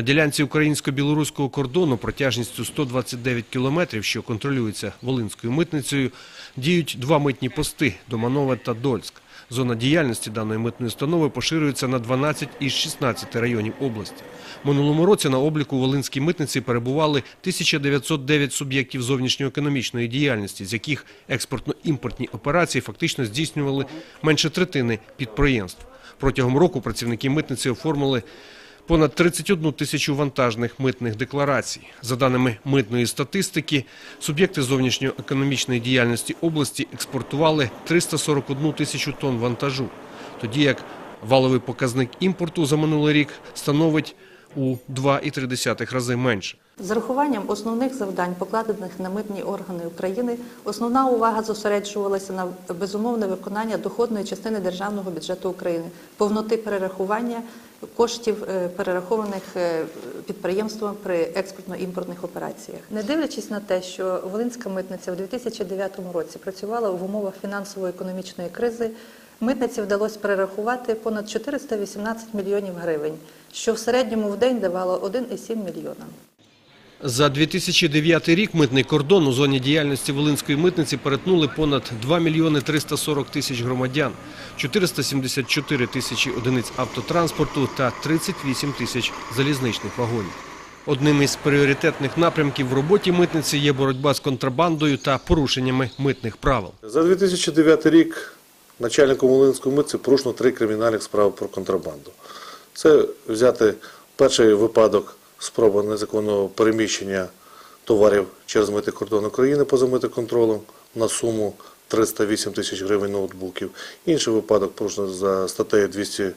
На ділянці українсько-білоруського кордону протяжністю 129 кілометрів, що контролюється Волинською митницею, діють два митні пости – Доманове та Дольськ. Зона діяльності даної митної установи поширюється на 12 із 16 районів області. Минулому році на обліку Волинській митниці перебували 1909 суб'єктів зовнішньоекономічної діяльності, з яких експортно-імпортні операції фактично здійснювали менше третини підприємств. Протягом року працівники митниці оформили понад 31 тисячу вантажних митних декларацій. За даними митної статистики, суб'єкти зовнішньоекономічної діяльності області експортували 341 тисячу тонн вантажу, тоді як валовий показник імпорту за минулий рік становить у 2,3 рази менше. З урахуванням основних завдань, покладених на митні органи України, основна увага зосереджувалася на безумовне виконання доходної частини державного бюджету України, повноти перерахування коштів, е, перерахованих е, підприємством при експортно-імпортних операціях. Не дивлячись на те, що Волинська митниця в 2009 році працювала в умовах фінансово-економічної кризи, митниці вдалося перерахувати понад 418 мільйонів гривень, що в середньому в день давало 1,7 мільйона. За 2009 рік митний кордон у зоні діяльності Волинської митниці перетнули понад 2 мільйони 340 тисяч громадян, 474 тисячі одиниць автотранспорту та 38 тисяч залізничних вагонів. Одним із пріоритетних напрямків в роботі митниці є боротьба з контрабандою та порушеннями митних правил. За 2009 рік начальником Волинської митниці порушено три кримінальних справи про контрабанду. Це взяти перший випадок спроба незаконного переміщення товарів через митний кордон України поза митним контролем на суму 308 тисяч гривень ноутбуків. Інший випадок порушено за статтею 201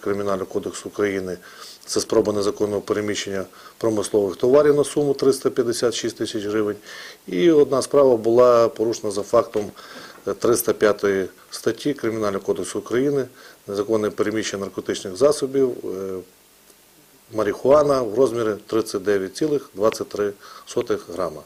Кримінального кодексу України. Це спроба незаконного переміщення промислових товарів на суму 356 тисяч гривень. І одна справа була порушена за фактом 305 статті Кримінального кодексу України незаконне переміщення наркотичних засобів, е, марихуана в розмірі 39,23 грама.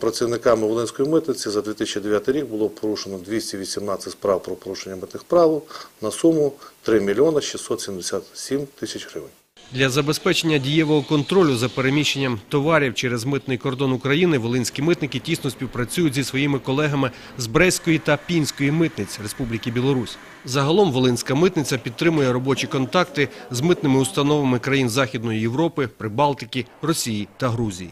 Працівниками Волинської митниці за 2009 рік було порушено 218 справ про порушення митних правил на суму 3 мільйона 677 тисяч гривень. Для забезпечення дієвого контролю за переміщенням товарів через митний кордон України волинські митники тісно співпрацюють зі своїми колегами з Брестської та Пінської митниць Республіки Білорусь. Загалом Волинська митниця підтримує робочі контакти з митними установами країн Західної Європи, Прибалтики, Росії та Грузії.